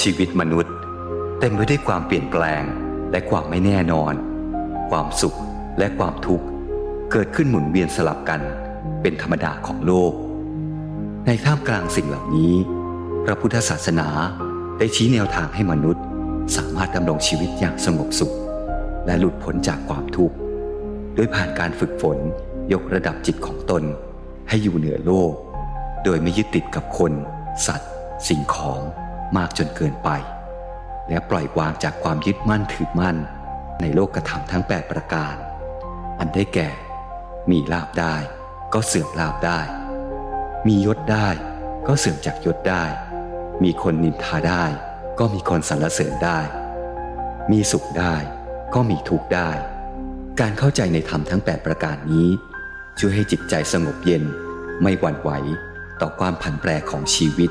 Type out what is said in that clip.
ชีวิตมนุษย์ เต็มไปด้วยความเปลี่ยนแปลงและความไม่แน่นอน ความสุขและความทุกข์ เกิดขึ้นหมุนเวียนสลับกันเป็นธรรมดาของโลก ในท่ามกลางสิ่งเหล่านี้ พระพุทธศาสนาได้ชี้แนวทางให้มนุษย์ สามารถดำรงชีวิตอย่างสงบสุข และหลุดพ้นจากความทุกข์โดยผ่านการฝึกฝนยกระดับจิตของตน ให้อยู่เหนือโลก โดยไม่ยึดติดกับคน สัตว์ สิ่งของ มากจนเกินไป และปล่อยวางจากความยึดมั่นถือมั่น ในโลกกระทำทั้ง 8 ประการ อันได้แก่ มีลาบได้ ก็เสื่อมลาบได้ มียศได้ก็เสื่อมจากยศได้ มีคนนินทาได้ ก็มีคนสรรเสริญได้ มีสุขได้ ก็มีทุกข์ได้ การเข้าใจในธรรมทั้ง 8 ประการนี้ ช่วยให้จิตใจสงบเย็นไม่หวั่นไหวต่อความผันแปรของชีวิต